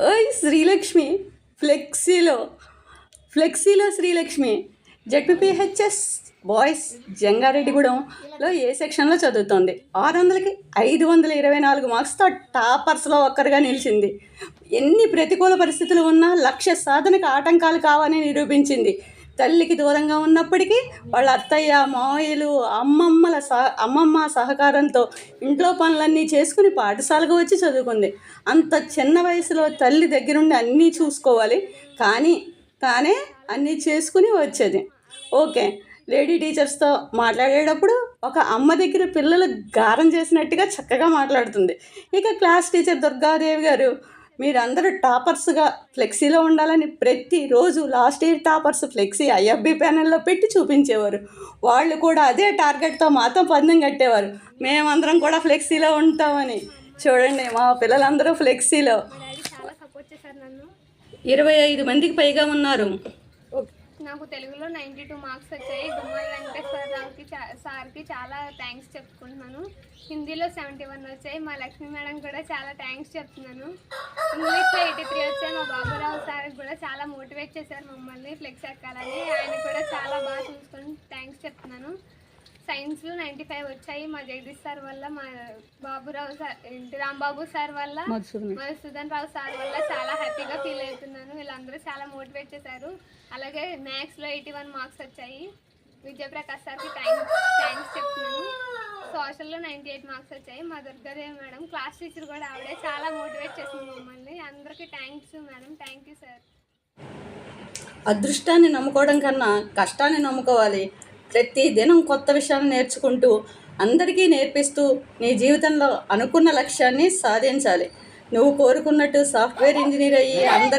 ఓయ్ శ్రీలక్ష్మి. ఫ్లెక్సీలో. ఫ్లెక్సీలో శ్రీలక్ష్మి. జడ్పీపీహెచ్ఎస్ బాయ్స్ జంగారెడ్డిగూడెంలో ఏ సెక్షన్లో చదువుతోంది? ఆరు వందలకి ఐదు వందల ఇరవై నాలుగు మార్క్స్తో టాపర్స్లో ఒక్కరుగా నిలిచింది. ఎన్ని ప్రతికూల పరిస్థితులు ఉన్నా లక్ష్య సాధనకు ఆటంకాలు కావని నిరూపించింది. తల్లికి దూరంగా ఉన్నప్పటికీ వాళ్ళ అత్తయ్య మావయ్యలు అమ్మమ్మల సహ అమ్మమ్మ సహకారంతో ఇంట్లో పనులన్నీ చేసుకుని పాఠశాలకు వచ్చి చదువుకుంది. అంత చిన్న వయసులో తల్లి దగ్గరుండి అన్నీ చూసుకోవాలి. కానీ తానే అన్నీ చేసుకుని వచ్చేది. ఓకే లేడీ టీచర్స్తో మాట్లాడేటప్పుడు ఒక అమ్మ దగ్గర పిల్లలు గారం చేసినట్టుగా చక్కగా మాట్లాడుతుంది. ఇక క్లాస్ టీచర్ దుర్గాదేవి గారు మీరందరూ టాపర్స్గా ఫ్లెక్సీలో ఉండాలని ప్రతిరోజు last year toppers flexi IFB ప్యానెల్లో పెట్టి చూపించేవారు. వాళ్ళు కూడా అదే టార్గెట్తో మాతో పందెం కట్టేవారు. మేమందరం కూడా ఫ్లెక్సీలో ఉంటామని. చూడండి మా పిల్లలందరూ ఫ్లెక్సీలో. ఇరవై ఐదు మందికి పైగా ఉన్నారు. నాకు తెలుగులో నైంటీ టూ మార్క్స్ వచ్చాయి గుమ్మడి వెంకటేశ్వరరావుకి చా సార్కి చాలా థ్యాంక్స్ చెప్పుకుంటున్నాను. హిందీలో సెవెంటీ వన్ వచ్చాయి. మా లక్ష్మీ మేడం కూడా చాలా థ్యాంక్స్ చెప్తున్నాను. ఇంగ్లీష్లో ఎయిటీ త్రీ వచ్చాయి. మా బాబురావు సార్ కూడా చాలా మోటివేట్ చేశారు మమ్మల్ని ఫ్లెక్స్ ఎక్కాలని ఆయన కూడా చాలా బాగా చూసుకొని థ్యాంక్స్ చెప్తున్నాను. సైన్స్లో నైంటీ ఫైవ్ వచ్చాయి. మా జగదీష్ సార్ వల్ల మా బాబురావు సార్ రాంబాబు సార్ వల్ల మధుసూదన్. రావు సార్ వల్ల చాలా హ్యాపీగా ఫీల్ అందరూ చాలా మోటివేట్ చేశారు. అలాగే మ్యాథ్స్లో ఎయిటీ వన్ మార్క్స్ వచ్చాయి. విజయప్రకాష్ సార్కి థ్యాంక్స్ థ్యాంక్స్ చెప్తున్నాను. సోషల్లో నైంటీ ఎయిట్ మార్క్స్ వచ్చాయి. మా దుర్గాదేవి మేడం క్లాస్ టీచర్ కూడా ఆవిడే చాలా మోటివేట్ చేసింది మమ్మల్ని. అందరికీ thanks madam thank you sir అదృష్టాన్ని నమ్ముకోవడం కన్నా కష్టాన్ని నమ్ముకోవాలి. ప్రతి దినం కొత్త విషయాలు నేర్చుకుంటూ అందరికీ నేర్పిస్తూ నీ జీవితంలో అనుకున్న లక్ష్యాన్ని సాధించాలి. నువ్వు కోరుకున్నట్టు సాఫ్ట్వేర్ ఇంజనీర్ అయ్యి అందరి